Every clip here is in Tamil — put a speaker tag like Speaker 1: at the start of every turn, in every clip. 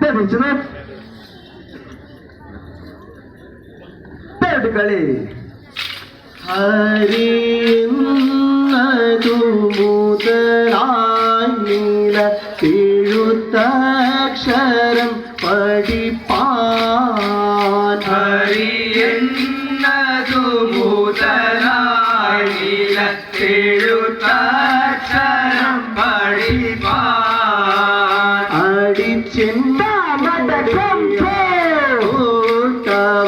Speaker 1: தெரிச்சுனர் தேடுகளே
Speaker 2: அறிந்ததுமுதலாயில எழுத்தக்ஷரம் படிப்பான்
Speaker 3: அறியன்னதுமுதலாயில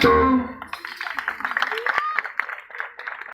Speaker 1: Thank you.